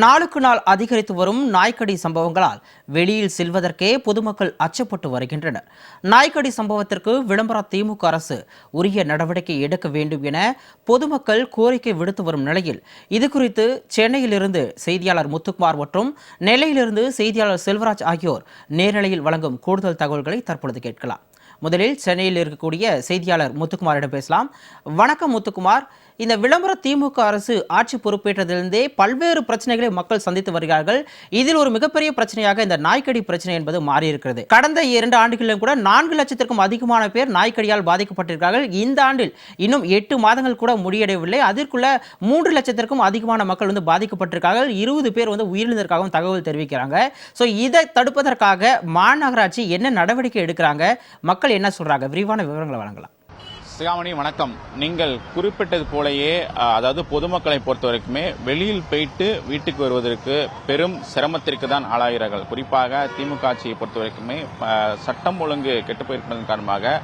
நாளுக்கு நாள் அதிகரித்து வரும் நாய்க்கடி சம்பவங்களால் வெளியில் செல்வதற்கே பொதுமக்கள் அச்சப்பட்டு வருகின்றனர். நாய்க்கடி சம்பவத்திற்கு விளம்பர திமுக அரசு உரிய நடவடிக்கை எடுக்க வேண்டும் என பொதுமக்கள் கோரிக்கை விடுத்து வரும் நிலையில் இதுகுறித்து சென்னையிலிருந்து செய்தியாளர் முத்துக்குமார் மற்றும் நெல்லையிலிருந்து செய்தியாளர் செல்வராஜ் ஆகியோர் நேரலையில் வழங்கும் கூடுதல் தகவல்களை தற்பொழுது கேட்கலாம். முதலில் சென்னையில் இருக்கக்கூடிய செய்தியாளர் முத்துக்குமாரிடம் பேசலாம். வணக்கம் முத்துக்குமார். இந்த விளம்பர திமுக அரசு ஆட்சி பொறுப்பேற்றதிலிருந்தே பல்வேறு பிரச்சனைகளை மக்கள் சந்தித்து வருகிறார்கள். இதில் ஒரு மிகப்பெரிய பிரச்சனையாக இந்த நாய்க்கடி பிரச்சனை என்பது மாறியிருக்கிறது. கடந்த இரண்டு ஆண்டுகளிலும் கூட நான்கு லட்சத்திற்கும் அதிகமான பேர் நாய்க்கடியால் பாதிக்கப்பட்டிருக்கிறார்கள். இந்த ஆண்டில் இன்னும் எட்டு மாதங்கள் கூட முடியடையவில்லை. அதற்குள்ள மூன்று லட்சத்திற்கும் அதிகமான மக்கள் வந்து பாதிக்கப்பட்டிருக்கார்கள் இருபது பேர் வந்து உயிரிழந்ததற்காகவும் தகவல் தெரிவிக்கிறாங்க. ஸோ இதை தடுப்பதற்காக மாநகராட்சி என்ன நடவடிக்கை எடுக்கிறாங்க? மக்கள் என்ன சொல்றாங்க? விரிவான விவரங்களை வழங்கலாம். சிகாமணி வணக்கம். நீங்கள் குறிப்பிட்டது போலயே அதாவது பொதுமக்களை பொறுத்த வரைக்குமே வெளியில் போயிட்டு வீட்டுக்கு வருவதற்கு பெரும் சிரமத்திற்கு தான் ஆளாகிறார்கள். குறிப்பாக திமுக ஆட்சியை பொறுத்த வரைக்குமே சட்டம் ஒழுங்கு கெட்டு போயிருப்பதன் காரணமாக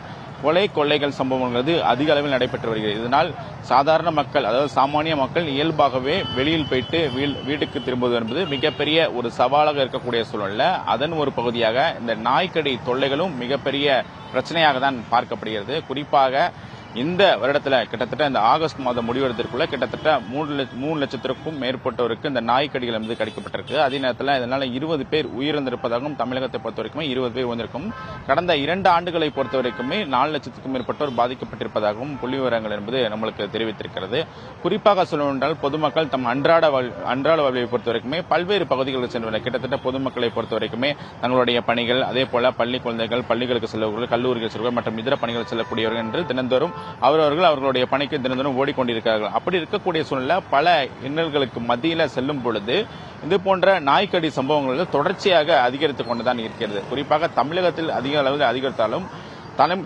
கொலை கொள்ளைகள் சம்பவங்கிறது அதிக அளவில் நடைபெற்று வருகிறது. இதனால் சாதாரண மக்கள் அதாவது சாமானிய மக்கள் இயல்பாகவே வெளியில் போயிட்டு வீட்டுக்கு திரும்புவது என்பது மிகப்பெரிய ஒரு சவாலாக இருக்கக்கூடிய சூழல்ல. அதன் ஒரு பகுதியாக இந்த நாய்க்கடி தொல்லைகளும் மிகப்பெரிய பிரச்சனையாக தான் பார்க்கப்படுகிறது. குறிப்பாக இந்த வருடத்துல கிட்டத்தட்ட இந்த ஆகஸ்ட் மாதம் முடிவெடுத்திற்குள்ள கிட்டத்தட்ட மூணு லட்ச- மூணு லட்சத்திற்கும் மேற்பட்டோருக்கு இந்த நாய்க்கடிகள் வந்து கிடைக்கப்பட்டிருக்கு. அதே நேரத்தில் இதனால இருபது பேர் உயிரிழந்திருப்பதாகவும் தமிழகத்தை பொறுத்த வரைக்குமே இருபது பேர் வந்திருக்கும் கடந்த இரண்டு ஆண்டுகளை பொறுத்த வரைக்குமே நாலு லட்சத்துக்கும் மேற்பட்டோர் பாதிக்கப்பட்டிருப்பதாகவும் புள்ளி விவரங்கள் என்பது நம்மளுக்கு தெரிவித்திருக்கிறது. குறிப்பாக சொல்லவென்றால் பொதுமக்கள் தம் அன்றாட அன்றாட வாழ்வை பொறுத்த வரைக்குமே பல்வேறு பகுதிகளுக்கு சென்றுள்ளனர். கிட்டத்தட்ட பொதுமக்களை பொறுத்த வரைக்குமே தங்களுடைய பணிகள் அதே போல பள்ளி குழந்தைகள் பள்ளிகளுக்கு செல்லவர்கள் கல்லூரிகள் செல்வர்கள் மற்றும் இதர பணிகள் செல்லக்கூடியவர்கள் என்று தினந்தோறும் அவரவர்கள் அவர்களுடைய பணிக்கு தினம் ஓடிக்கொண்டிருக்கிறார்கள். அப்படி இருக்கக்கூடிய சூழ்நிலை பல இன்னல்களுக்கு மத்தியில் செல்லும் பொழுது இது போன்ற நாய்க்கடி சம்பவங்கள் தொடர்ச்சியாக அதிகரித்துக் கொண்டுதான் இருக்கிறது. குறிப்பாக தமிழகத்தில் அதிக அளவில் அதிகரித்தாலும்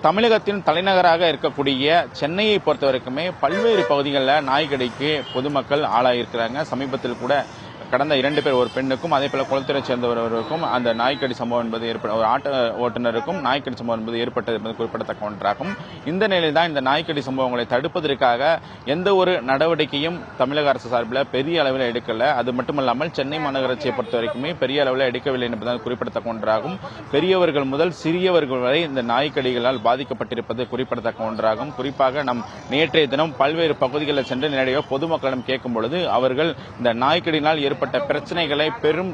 தமிழகத்தின் தலைநகராக இருக்கக்கூடிய சென்னையை பொறுத்த வரைக்குமே பல்வேறு பகுதிகளில் நாய்க்கடிக்கு பொதுமக்கள் ஆளாயிருக்கிறாங்க. சமீபத்தில் கூட கடந்த இரண்டு பேர் ஒரு பெண்ணுக்கும் அதே போல குளத்துறை சேர்ந்தவருக்கும் அந்த நாய்க்கடி சம்பவம் என்பது ஏற்பட ஒரு ஆட்டோ ஓட்டுநருக்கும் நாய்க்கடி சம்பவம் என்பது ஏற்பட்டது என்பது குறிப்பிடத்தக்க ஒன்றாகும். இந்த நிலையில் தான் இந்த நாய்க்கடி சம்பவங்களை தடுப்பதற்காக எந்த ஒரு நடவடிக்கையும் தமிழக அரசு சார்பில் பெரிய அளவில் எடுக்கல. அது மட்டுமல்லாமல் சென்னை மாநகராட்சியை பொறுத்த வரைக்குமே பெரிய அளவில் எடுக்கவில்லை என்பதுதான் குறிப்பிடத்தக்க ஒன்றாகும். பெரியவர்கள் முதல் சிறியவர்கள் வரை இந்த நாய்க்கடிகளால் பாதிக்கப்பட்டிருப்பது குறிப்பிடத்தக்க ஒன்றாகும். குறிப்பாக நம் நேற்றைய தினம் பல்வேறு பகுதிகளில் சென்று நேரடியாக பொதுமக்களிடம் கேட்கும் பொழுது அவர்கள் இந்த நாய்க்கடியினால் ஏற்பட்ட பிரச்சனைகளை பெரும்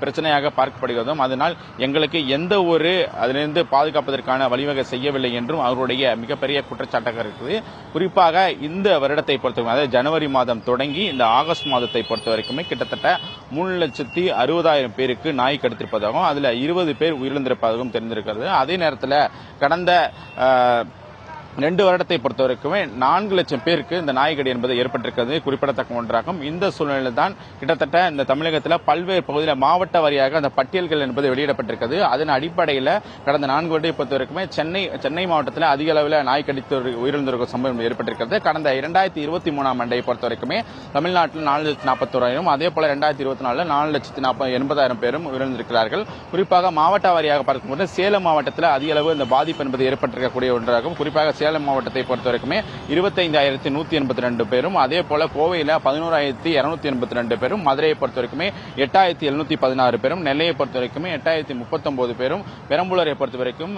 பிரச்சனையாக பார்க்கப்படுகிறதும் அதனால் எங்களுக்கு எந்த ஒரு அதிலிருந்து பாதுகாப்பதற்கான வழிவகை செய்யவில்லை என்றும் அவருடைய மிகப்பெரிய குற்றச்சாட்டாக இருக்குது. குறிப்பாக இந்த வருடத்தை பொறுத்தவரை அதாவது ஜனவரி மாதம் தொடங்கி இந்த ஆகஸ்ட் மாதத்தை பொறுத்த வரைக்குமே கிட்டத்தட்ட மூணு லட்சத்தி அறுபதாயிரம் பேருக்கு நாய் கடித்திருப்பதாகவும் அதுல இருபது பேர் உயிரிழந்திருப்பதாகவும் தெரிந்திருக்கிறது. அதே நேரத்தில் கடந்த ரெண்டு வருடத்தை பொறுத்த வரைக்குமே நான்கு லட்சம் பேருக்கு இந்த நாய்க்கடி என்பது ஏற்பட்டிருக்கிறது. குறிப்பிடத்தக்க ஒன்றாகும். இந்த சூழ்நிலையில் தான் கிட்டத்தட்ட இந்த தமிழகத்தில் பல்வேறு பகுதியில் மாவட்ட வாரியாக அந்த பட்டியல்கள் என்பது வெளியிடப்பட்டிருக்கிறது. அதன் அடிப்படையில் கடந்த நான்கு வருடத்தை பொறுத்த வரைக்குமே சென்னை சென்னை மாவட்டத்தில் அதிக அளவில் நாய் கடித்து உயிரிழந்திருக்கும் சம்பவம் ஏற்பட்டிருக்கிறது. கடந்த இரண்டாயிரத்தி இருபத்தி மூணாம் ஆண்டை பொறுத்த வரைக்குமே தமிழ்நாட்டில் நாலு லட்சத்தி நாற்பத்தோராயிரம் அதே போல ரெண்டாயிரத்தி இருபத்தி நாலில் நாலு லட்சத்தி நாற்பது எண்பதாயிரம் பேரும் உயிரிழந்திருக்கிறார்கள். குறிப்பாக மாவட்ட வாரியாக பார்க்கும்போது சேலம் மாவட்டத்தில் அதிக அளவு இந்த பாதிப்பு என்பது ஏற்பட்டிருக்கக்கூடிய ஒன்றாகும். குறிப்பாக சேலம் மாவட்டத்தை பொறுத்த வரைக்குமே இருபத்தைந்தாயிரத்தி நூத்தி எண்பத்தி ரெண்டு பேரும் அதே போல கோவையில பதினோராயிரத்தி இருநூத்தி எண்பத்தி ரெண்டு பேரும் மதுரையை பொறுத்த வரைக்குமே எட்டாயிரத்தி எழுநூத்தி பதினாறு பேரும் நெல்லையை பொறுத்த வரைக்குமே எட்டாயிரத்தி முப்பத்தொன்பது பேரும் பெரம்பலூரை பொறுத்த வரைக்கும்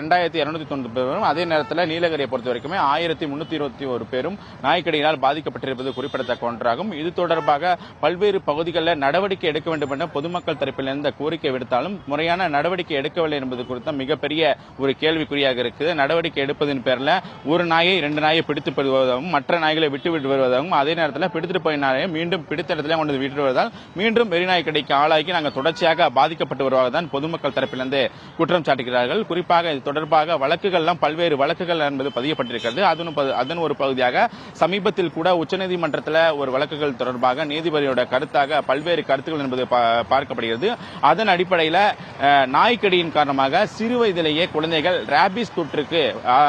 ரெண்டாயிரத்தி இருநூத்தி தொண்ணூறு பேரும் அதே நேரத்தில் நீலகிரியை பொறுத்த வரைக்குமே ஆயிரத்தி முன்னூத்தி இருபத்தி ஒரு பேரும் நாய்க்கடியினால் பாதிக்கப்பட்டிருப்பது குறிப்பிடத்தக்க ஒன்றாகும். இது தொடர்பாக பல்வேறு பகுதிகளில் நடவடிக்கை எடுக்க வேண்டும் என பொதுமக்கள் தரப்பில் இந்த கோரிக்கை விடுத்தாலும் முறையான நடவடிக்கை எடுக்கவில்லை என்பது குறித்த மிகப்பெரிய ஒரு கேள்விக்குறியாக இருக்குது. நடவடிக்கை எடுப்பதன் பேரில் ஒரு நாயை ரெண்டு நாயை பிடித்து வருவதாகவும் மற்ற நாய்களை விட்டு விட்டு வருவதாகவும் அதே நேரத்தில் பிடித்துட்டு போய் நாயை மீண்டும் பிடித்த இடத்துல கொண்டு விட்டு வருவதால் மீண்டும் வெறிநாய் கடைக்கு ஆளாக்கி நாங்கள் தொடர்ச்சியாக பாதிக்கப்பட்டு வருவதாக தான் பொதுமக்கள் தரப்பிலிருந்து குற்றம் சாட்டுகிறார்கள். குறிப்பாக இது தொடர்பாக வழக்குகள்லாம் பல்வேறு வழக்குகள் என்பது பதியப்பட்டிருக்கிறது. அதன் அதன் ஒரு பகுதியாக சமீபத்தில் கூட உச்சநீதிமன்றத்தில் ஒரு வழக்குகள் தொடர்பாக நீதிபதியோட கருத்தாக பல்வேறு கருத்துக்கள் என்பது பா- பார்க்கப்படுகிறது. அதன் அடிப்படையில் நாய்க்கடியின் காரணமாக சிறு வயதிலேயே குழந்தைகள் ரேபிஸ் தொற்றுக்கு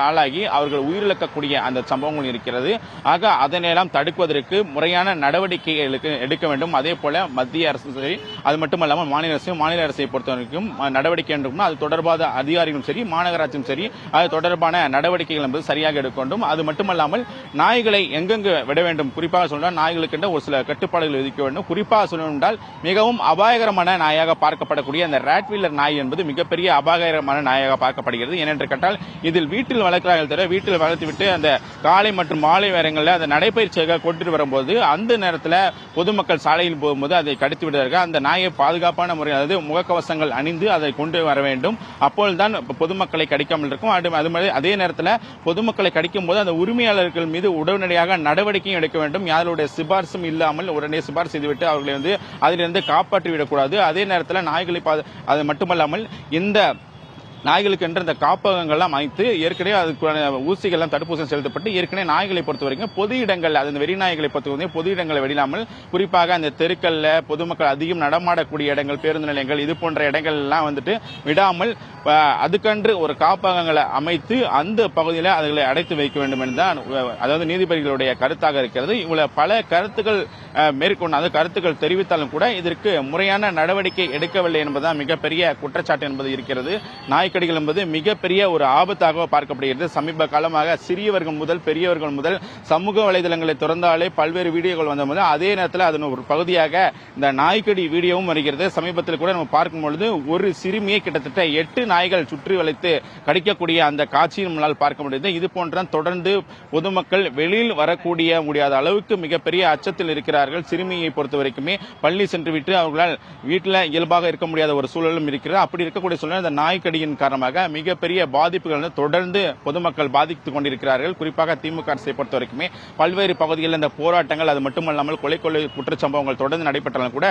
ஆளாகி அவர்கள் உயிரிழக்கக்கூடிய அந்த சம்பவங்கள் இருக்கிறது. ஆக அதனையெல்லாம் தடுப்பதற்கு முறையான நடவடிக்கைகளுக்கு எடுக்க வேண்டும். அதே போல மத்திய அரசு சரி அது மட்டுமல்லாமல் மாநில அரசு மாநில அரசை பொறுத்தவரைக்கும் நடவடிக்கை என்றும் அது தொடர்பான அதிகாரிகளும் சரி மாநகராட்சியும் சரி அது தொடர்பான நடவடிக்கைகள் என்பது சரியாக எடுக்க வேண்டும். அது மட்டுமல்லாமல் நாய்களை எங்கெங்கு விட வேண்டும்? குறிப்பாக சொன்னால் நாய்களுக்கென்று ஒரு சில கட்டுப்பாடுகள் விதிக்க வேண்டும். குறிப்பாக சொல்லணும் என்றால் மிகவும் அபாயகரமான நாயாக பார்க்கப்படக்கூடிய அந்த ராட்வீலர் நாய் என்பது மிகப்பெரிய அபாயகரமான நாயாக பார்க்கப்படுகிறது. ஏனென்று கேட்டால் இதில் வீட்டு வீட்டில் வளர்க்கிறார்கள் தவிர வீட்டில் வளர்த்துவிட்டு அந்த காலை மற்றும் மாலை நேரங்களில் அந்த நடைபயிற்சியாக கொண்டுட்டு வரும்போது அந்த நேரத்தில் பொதுமக்கள் சாலையில் போகும்போது அதை கடித்து விடுவார்கள். அந்த நாயை பாதுகாப்பான முறையில் அதாவது முகக்கவசங்கள் அணிந்து அதை கொண்டு வர வேண்டும். அப்பொழுதுதான் பொதுமக்களை கடிக்காமல் இருக்கும். அது அது மாதிரி அதே நேரத்தில் பொதுமக்களை கடிக்கும் போது அந்த உரிமையாளர்கள் மீது உடனடியாக நடவடிக்கையும் எடுக்க வேண்டும். யாருடைய சிபாரிசும் இல்லாமல் உடனே சிபாரிசு செய்துவிட்டு அவர்களை வந்து அதிலிருந்து காப்பாற்றி விடக்கூடாது அதே நேரத்தில் நாய்களை பாது- அது மட்டுமல்லாமல் இந்த நாய்களுக்கு என்று இந்த காப்பகங்கள்லாம் அமைத்து ஏற்கனவே அதுக்கான ஊசிகள்லாம் தடுப்பூசி செலுத்தப்பட்டு ஏற்கனவே நாய்களை பொறுத்த வரைக்கும் பொது இடங்கள் அது இந்த வெறி நாய்களை பொறுத்த வரைக்கும் பொது இடங்களை வெளியிடாமல் குறிப்பாக அந்த தெருக்கல்ல பொதுமக்கள் அதிகம் நடமாடக்கூடிய இடங்கள் பேருந்து நிலையங்கள் இது போன்ற இடங்கள் எல்லாம் வந்துட்டு விடாமல் அதுக்கன்று ஒரு காப்பகங்களை அமைத்து அந்த பகுதியில் அதுகளை அடைத்து வைக்க வேண்டும் என்றுதான் அதாவது நீதிபதிகளுடைய கருத்தாக இருக்கிறது. இவ்வளவு பல கருத்துக்கள் அஹ், மேற்கொண்டு அந்த கருத்துக்கள் தெரிவித்தாலும் கூட இதற்கு முறையான நடவடிக்கை எடுக்கவில்லை என்பதுதான் மிகப்பெரிய குற்றச்சாட்டு என்பது இருக்கிறது. நாய்க்கடிகள் என்பது மிகப்பெரிய ஒரு ஆபத்தாக பார்க்கப்படுகிறது. சமீப காலமாக சிறியவர்கள் முதல் பெரியவர்கள் முதல் சமூக வலைதளங்களை திறந்தாலே பல்வேறு வீடியோக்கள் வந்தபோது அதே நேரத்தில் அதன் ஒரு பகுதியாக இந்த நாய்க்கடி வீடியோவும் வருகிறது. சமீபத்தில் கூட நம்ம பார்க்கும் பொழுது ஒரு சிறுமியை கிட்டத்தட்ட எட்டு நாய்கள் சுற்றி வளைத்து கடிக்கக்கூடிய அந்த காட்சியை நம்மளால் பார்க்க முடியுது. இது போன்ற தொடர்ந்து பொதுமக்கள் வெளியில் வரக்கூடிய முடியாத அளவுக்கு மிகப்பெரிய அச்சத்தில் இருக்கிறார்கள். சிறுமியை பொறுத்த வரைக்குமே பள்ளி சென்று விட்டு அவர்களால் வீட்டில் இயல்பாக இருக்க முடியாத ஒரு சூழலும் இருக்கிறது. அப்படி இருக்கக்கூடிய சூழல் இந்த நாய்க்கடியின் காரணமாக மிகப்பெரிய பாதிப்புகள் வந்து தொடர்ந்து பொதுமக்கள் பாதித்துக் கொண்டிருக்கிறார்கள். குறிப்பாக திமுக அரசை பொறுத்த வரைக்குமே பல்வேறு பகுதிகளில் இந்த போராட்டங்கள் அது மட்டுமல்லாமல் கொலை கொள்ளை குற்றச்சம்பவங்கள் தொடர்ந்து நடைபெற்றாலும் கூட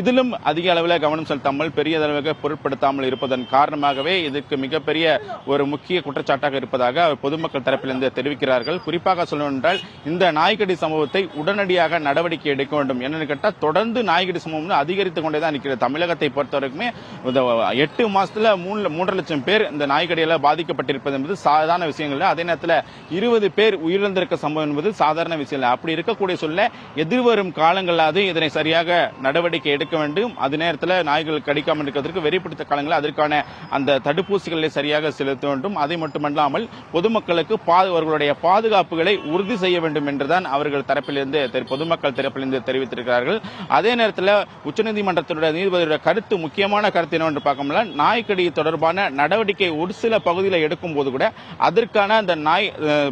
இதிலும் அதிக அளவில் கவனம் செலுத்தாமல் பெரிய அளவுக்கு பொருட்படுத்தாமல் இருப்பதன் காரணமாகவே இதுக்கு மிகப்பெரிய ஒரு முக்கிய குற்றச்சாட்டாக இருப்பதாக பொதுமக்கள் தரப்பிலிருந்து தெரிவிக்கிறார்கள். குறிப்பாக சொல்லணும் என்றால் இந்த நாய்க்கடி சம்பவத்தை உடனடியாக நடவடிக்கை எடுக்க வேண்டும் என்னன்னு கேட்டால் தொடர்ந்து நாய்க்கடி சம்பவம் அதிகரித்துக் கொண்டே தான் இருக்கிறது தமிழகத்தை பொறுத்தவரைக்குமே இந்த எட்டு மாசத்துல மூணு மூன்றரை லட்சம் பேர் இந்த நாய்க்கடியால பாதிக்கப்பட்டிருப்பது என்பது சாதாரண விஷயங்கள் இல்லை. அதே நேரத்தில் இருபது பேர் உயிரிழந்திருக்க சம்பவம் என்பது சாதாரண விஷயம் இல்லை. அப்படி இருக்கக்கூடிய சொல்ல எதிர்வரும் காலங்களாவது இதனை சரியாக நடவடிக்கை எடுக்க வேண்டும். அதே நேரத்தில் நாய்கள் கடிக்காமல் இருக்கிறதுக்கு வெறிப்பிடித்த காலங்களில் அதற்கான அந்த தடுப்பூசிகளை சரியாக செலுத்த வேண்டும். அதை மட்டுமல்லாமல் பொதுமக்களுக்கு அவர்களுடைய பாதுகாப்புகளை உறுதி செய்ய வேண்டும் என்றுதான் அவர்கள் தரப்பிலிருந்து பொதுமக்கள் தரப்பிலிருந்து தெரிவித்திருக்கிறார்கள். அதே நேரத்தில் உச்சநீதிமன்றத்தினுடைய நீதிபதியுடைய கருத்து முக்கியமான கருத்து என்னவென்று பார்க்கும்போது நாய்க்கடி தொடர்பான நடவடிக்கை ஒரு சில பகுதியில் எடுக்கும் போது கூட அதற்கான அந்த நாய்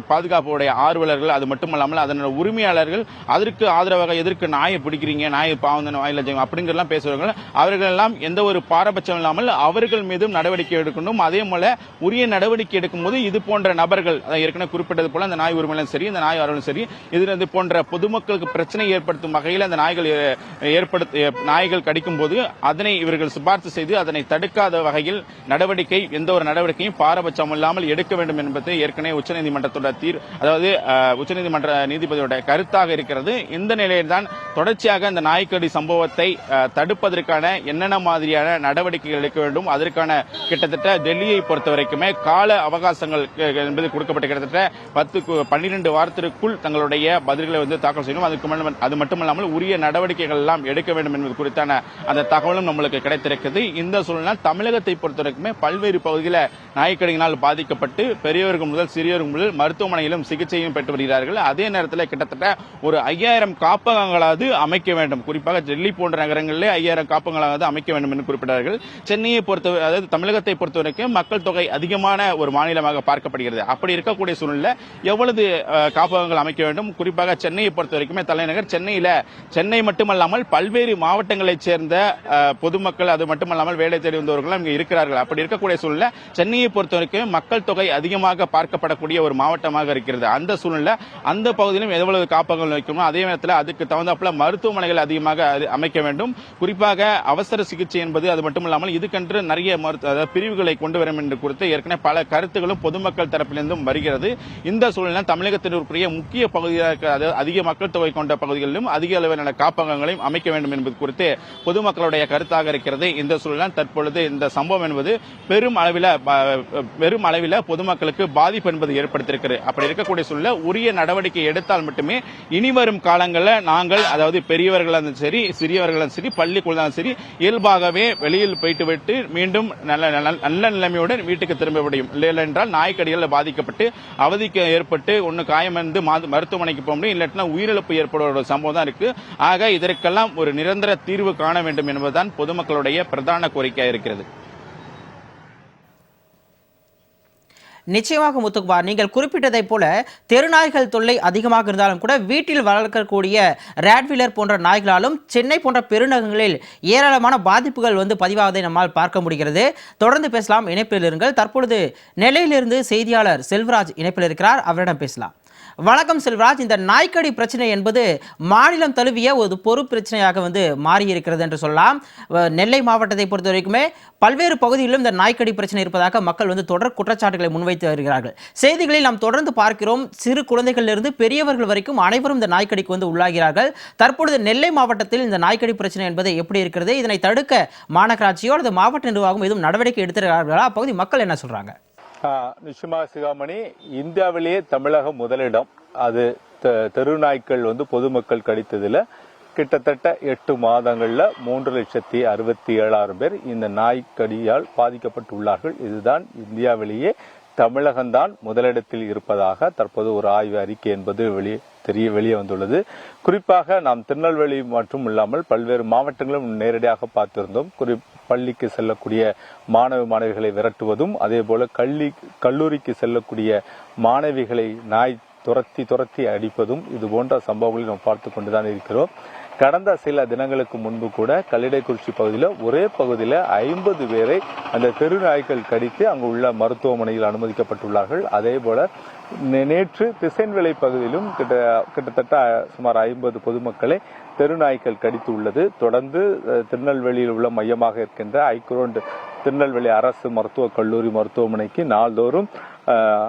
பாதுகாப்புடைய ஆர்வலர்கள் அது மட்டுமல்லாமல் அதனோட உரிமையாளர்கள் அதற்கு ஆதரவாக எதற்கு நாயை பிடிக்கிறீங்க நாயை பாவம் தானே, வாயில ஜெயம் பேசுவார்கள் அவர்கள் எல்லாம் எந்த ஒரு பாரபட்சம் இல்லாமல் அவர்கள் மீதும் நடவடிக்கை எடுக்கணும். அதே போல உரிய நடவடிக்கை எடுக்கும்போது இது போன்ற நபர்கள் அதாவது ஏற்கனவே குறிப்பிட்டது போல அந்த நாய் உரிமையிலும் சரி இந்த நாய் ஆர்வலும் சரி இதில் இது போன்ற பொதுமக்களுக்கு பிரச்சனை ஏற்படுத்தும் வகையில் அந்த நாய்கள் ஏ- ஏற்படுத்த நாய்கள் கடிக்கும் போது அதனை இவர்கள் சிபார்த்து செய்து அதனை தடுக்காத வகையில் நடவடிக்கை எந்த ஒரு நடவடிக்கையும் பாரபட்சம் இல்லாமல் எடுக்க வேண்டும் என்பது ஏற்கனவே உச்சநீதிமன்றத்தோட தீர் அதாவது உச்சநீதிமன்ற நீதிபதியோட கருத்தாக இருக்கிறது. இந்த நிலையில்தான் தொடர்ச்சியாக இந்த நாய்க்கடி சம்பவத்தை தடுப்பதற்கான என்னென்ன மாதிரியான நடவடிக்கைகள் எடுக்க வேண்டும் அதற்கான கிட்டத்தட்ட டெல்லியை பொறுத்த வரைக்குமே கால அவகாசங்கள் என்பது கொடுக்கப்பட்ட கிட்டத்தட்ட பத்து கு- பன்னிரண்டு வாரத்திற்குள் தங்களுடைய பதில்களை வந்து தாக்கல் செய்யணும். அதுக்கு அது மட்டுமல்லாமல் உரிய நடவடிக்கைகள் எல்லாம் எடுக்க வேண்டும் என்பது குறித்தான அந்த தகவலும் நம்மளுக்கு கிடைத்திருக்கிறது. இந்த சூழ்நிலை தமிழகத்தை பொறுத்த வரைக்குமே பல்வேறு பகுதியில் நாய்க்கடியினால் பாதிக்கப்பட்டு பெரியவர்கள் முதல் சிறியவர்கள் முதல் மருத்துவமனையிலும் சிகிச்சையும் பெற்று வருகிறார்கள். அதே நேரத்தில் கிட்டத்தட்ட ஒரு ஐயாயிரம் காப்பகங்களாவது அமைக்க வேண்டும். குறிப்பாக டெல்லி போன்ற நகரங்களிலே ஐயாயிரம் காப்பகங்களாவது அமைக்க வேண்டும் என்று குறிப்பிட்டார்கள். சென்னையை பொறுத்த அதாவது தமிழகத்தை பொறுத்தவரைக்கும் மக்கள் தொகை அதிகமான ஒரு மாநிலமாக பார்க்கப்படுகிறது. அப்படி இருக்கக்கூடிய சூழ்நிலை எவ்வளவு காப்பகங்கள் அமைக்க வேண்டும்? குறிப்பாக சென்னையை பொறுத்த வரைக்குமே தலைநகர் சென்னையில் சென்னை மட்டுமல்லாமல் பல்வேறு மாவட்டங்களைச் சேர்ந்த பொதுமக்கள் அது மட்டுமல்லாமல் வேலை தேடி வந்தவர்கள் இங்கே இருக்கிறார்கள். அப்படி இருக்கக்கூடிய சூழ்நிலை சென்னையை பொறுத்த வரைக்கும் மக்கள் தொகை அதிகமாக பார்க்கப்படக்கூடிய ஒரு மாவட்டமாக இருக்கிறது. அந்த சூழ்நிலை அந்த பகுதியிலும் எவ்வளவு காப்பகங்கள் வைக்கணும் அதே நேரத்தில் அதுக்கு தகுந்தாப்புல மருத்துவமனைகள் அதிகமாக அமைக்க வேண்டும். குறிப்பாக அவசர சிகிச்சை என்பது அது மட்டுமில்லாமல் இதுக்கென்று நிறைய மருத்துவ அதாவது பிரிவுகளை கொண்டு வரும் என்று குறித்து ஏற்கனவே பல கருத்துகளும் பொதுமக்கள் தரப்பிலிருந்தும் வருகிறது. இந்த சூழ்நிலை தமிழகத்திற்குரிய முக்கிய பகுதியாக இருக்க- அதிக மக்கள் தொகை கொண்ட பகுதிகளிலும் அதிக அளவிலான காப்பகங்களையும் அமைக்க வேண்டும் என்பது குறித்து பொதுமக்களுடைய கருத்தாக இருக்கிறது. இந்த சூழலில் தற்பொழுது இந்த சம்பவம் என்பது பெரும் அளவில் பெரும் அளவில் பொதுமக்களுக்கு பாதிப்பு என்பது ஏற்படுத்தியிருக்கிறது. அப்படி இருக்கக்கூடிய சூழலில் உரிய நடவடிக்கை எடுத்தால் மட்டுமே இனி வரும் காலங்களில் நாங்கள் அதாவது பெரியவர்களாக சரி சிறியவர்களும் சரி பள்ளி சரி இயல்பாகவே வெளியில் போயிட்டு விட்டு மீண்டும் நல்ல நல்ல- நல்ல நிலைமையுடன் வீட்டுக்கு திரும்ப முடியும். இல்லை என்றால் நாய்க்கடிகள் பாதிக்கப்பட்டு அவதிக்கு ஏற்பட்டு ஒன்று காயமடைந்து மா- மருத்துவமனைக்கு போக முடியும். இல்லாட்டினா உயிரிழப்பு ஏற்படுற ஒரு சம்பவம் தான் இருக்கு. ஆக இதற்கெல்லாம் ஒரு நிரந்தர தீர்வு காண வேண்டும் என்பதுதான் பொதுமக்களுடைய பிரதான கோரிக்கையாக இருக்கிறது. நிச்சயமாக முத்துக்குமார் நீங்கள் குறிப்பிட்டதைப் போல தெருநாய்கள் தொல்லை அதிகமாக இருந்தாலும் கூட வீட்டில் வளர்க்கக்கூடிய ரேட்விலர் போன்ற நாய்களாலும் சென்னை போன்ற பெருநகரங்களில் ஏராளமான பாதிப்புகள் வந்து பதிவாவதை நம்மால் பார்க்க முடிகிறது. தொடர்ந்து பேசலாம். இணைப்பில் இருங்கள். தற்பொழுது நெல்லையிலிருந்து செய்தியாளர் செல்வராஜ் இணைப்பில் இருக்கிறார். அவரிடம் பேசலாம். வணக்கம் செல்வராஜ். இந்த நாய்க்கடி பிரச்சனை என்பது மாநிலம் தழுவிய ஒரு பொறு பிரச்சனையாக வந்து மாறி இருக்கிறது என்று சொல்லலாம். நெல்லை மாவட்டத்தை பொறுத்த வரைக்குமே பல்வேறு பகுதிகளிலும் இந்த நாய்க்கடி பிரச்சனை இருப்பதாக மக்கள் வந்து தொடர் குற்றச்சாட்டுகளை முன்வைத்து வருகிறார்கள். செய்திகளில் நாம் தொடர்ந்து பார்க்கிறோம். சிறு குழந்தைகளிலிருந்து பெரியவர்கள் வரைக்கும் அனைவரும் இந்த நாய்க்கடிக்கு வந்து உள்ளாகிறார்கள். தற்பொழுது நெல்லை மாவட்டத்தில் இந்த நாய்க்கடி பிரச்சனை என்பது எப்படி இருக்கிறது? இதனை தடுக்க மாநகராட்சியோ அல்லது மாவட்ட நிர்வாகம் எதுவும் நடவடிக்கை எடுத்திருக்கிறார்களா? அப்பகுதி மக்கள் என்ன சொல்கிறாங்க நிச்சயமாக சிகாமணி இந்தியாவிலேயே தமிழகம் முதலிடம். அது தெருநாய்க்கள் வந்து பொதுமக்கள் கடித்ததில் கிட்டத்தட்ட எட்டு மாதங்களில் மூன்று லட்சத்தி அறுபத்தி ஏழாயிரம் பேர் இந்த நாய்க்கடியால் பாதிக்கப்பட்டுள்ளார்கள். இதுதான் இந்தியாவிலேயே தமிழகம்தான் முதலிடத்தில் இருப்பதாக தற்போது ஒரு ஆய்வு அறிக்கை என்பது வெளியே தெரிய வெளியே வந்துள்ளது. குறிப்பாக நாம் திருநெல்வேலி மற்றும் இல்லாமல் பல்வேறு மாவட்டங்களும் நேரடியாக பார்த்திருந்தோம். குறி பள்ளிக்கு செல்லக்கூடிய மாணவ மாணவிகளை விரட்டுவதும் அதே போல கல்வி கல்லூரிக்கு செல்லக்கூடிய மாணவிகளை நாய் துரத்தி துரத்தி அடிப்பதும் இது போன்ற சம்பவங்களை நாம் பார்த்து கொண்டுதான் இருக்கிறோம். கடந்த சில தினங்களுக்கு முன்பு கூட கல்லிடைக்குறிச்சி பகுதியில் ஒரே பகுதியில் ஐம்பது பேரை அந்த தெரு நாய்கள் கடித்து அங்கு உள்ள மருத்துவமனையில் அனுமதிக்கப்பட்டுள்ளார்கள். அதே போல நே- நேற்று திசைன்விலை பகுதியிலும் கிட்ட கிட்டத்தட்ட சுமார் ஐம்பது பொதுமக்களை தெருநாய்கள் கடித்து உள்ளது. தொடர்ந்து திருநெல்வேலியில் உள்ள மையமாக இருக்கின்ற ஐக்ரோண்ட் திருநெல்வேலி அரசு மருத்துவக் கல்லூரி மருத்துவமனைக்கு நாள்தோறும்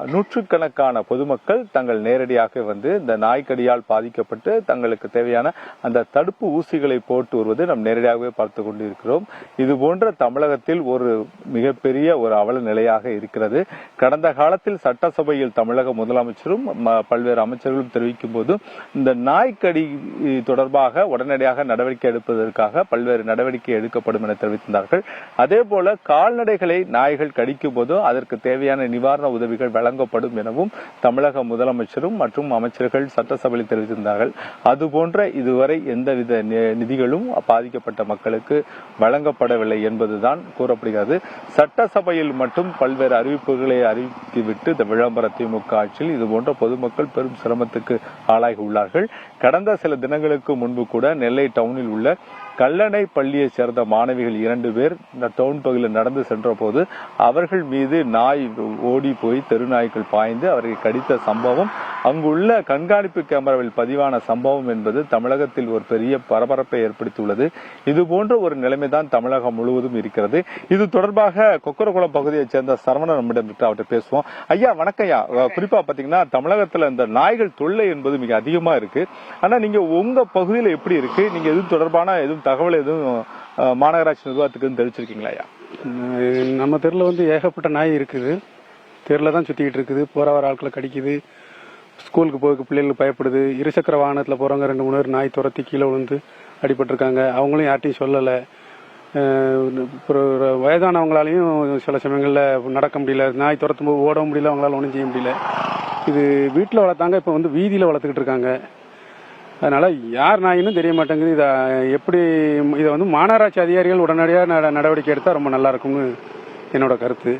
நூற்றுக்கணக்கான பொதுமக்கள் தங்கள் நேரடியாக வந்து இந்த நாய்க்கடியால் பாதிக்கப்பட்டு தங்களுக்கு தேவையான அந்த தடுப்பு ஊசிகளை போட்டு வருவது நாம் நேரடியாகவே பார்த்து கொண்டிருக்கிறோம். இது போன்ற தமிழகத்தில் ஒரு மிகப்பெரிய ஒரு அவல நிலையாக இருக்கிறது. கடந்த காலத்தில் சட்டசபையில் தமிழக முதலமைச்சரும் ம- பல்வேறு அமைச்சர்களும் தெரிவிக்கும் போது இந்த நாய்க்கடி தொடர்பாக உடனடியாக நடவடிக்கை எடுப்பதற்காக பல்வேறு நடவடிக்கை எடுக்கப்படும் என தெரிவித்திருந்தார்கள். அதே போல கால்நடைகளை நாய்கள் கடிக்கும் போது அதற்கு தேவையான நிவாரண உதவி உதவிகள் வழங்கப்படும் எனவும் தமிழக முதலமைச்சரும் மற்றும் அமைச்சர்கள் சட்டசபையில் தெரிவித்திருந்தார்கள். அதுபோன்ற இதுவரை எந்தவித நிதிகளும் பாதிக்கப்பட்ட மக்களுக்கு வழங்கப்படவில்லை என்பதுதான் கூறப்படுகிறது. சட்டசபையில் மட்டும் பல்வேறு அறிவிப்புகளை அறிவித்துவிட்டு இந்த விளம்பர திமுக ஆட்சியில் இதுபோன்ற பொதுமக்கள் பெரும் சிரமத்துக்கு ஆளாகி உள்ளார்கள். கடந்த சில தினங்களுக்கு முன்பு கூட நெல்லை டவுனில் உள்ள கல்லணை பள்ளியைச் சேர்ந்த மாணவிகள் இரண்டு பேர் இந்த டவுன் பகுதியில் நடந்து சென்றபோது அவர்கள் மீது நாய் ஓடி போய் தெருநாய்கள் பாய்ந்து அவரை கடித்த சம்பவம். அங்குள்ள கண்காணிப்பு கேமராவில் பதிவான சம்பவம் என்பது தமிழகத்தில் ஒரு பெரிய பரபரப்பை ஏற்படுத்தியுள்ளது. இது போன்ற ஒரு நிலைமைதான் தமிழகம் முழுவதும் இருக்கிறது. இது தொடர்பாக கொக்கரகுளம் பகுதியைச் சேர்ந்த சரவணன் நம்மிடம் விட்டு அவர்கிட்ட பேசுவோம். ஐயா வணக்கம்யா குறிப்பா பாத்தீங்கன்னா தமிழகத்துல இந்த நாய்கள் தொல்லை என்பது மிக அதிகமா இருக்கு. ஆனா நீங்க உங்க பகுதியில எப்படி இருக்கு? நீங்க எதுவும் தொடர்பான எதுவும் தகவல் எதுவும் மாநகராட்சி நிர்வாகத்துக்கு தெரிவிச்சிருக்கீங்களா ஐயா? நம்ம தெருவில் வந்து ஏகப்பட்ட நாய் இருக்குது. தெருல தான் சுற்றிக்கிட்டு இருக்குது. போகிற வர ஆட்களை கடிக்குது. ஸ்கூலுக்கு போக பிள்ளைகளுக்கு பயப்படுது. இருசக்கர வாகனத்தில் போகிறவங்க ரெண்டு மூணு பேர் நாய் துரத்தி கீழே விழுந்து அடிபட்டிருக்காங்க. அவங்களும் யார்ட்டையும் சொல்லலை. அப்புறம் வயதானவங்களாலையும் சில சமயங்களில் நடக்க முடியல. நாய் துரத்தும் போது ஓட முடியல. அவங்களால ஒன்றும் செய்ய முடியல. இது வீட்டில் வளர்த்தாங்க. இப்போ வந்து வீதியில் வளர்த்துக்கிட்டு இருக்காங்க. அதனால யார் நாயினும் தெரிய மாட்டேங்குது இதை எப்படி இதை வந்து மாநகராட்சி அதிகாரிகள் உடனடியாக நட- நடவடிக்கை எடுத்தால் ரொம்ப நல்லா இருக்கும்னு என்னோட கருத்து.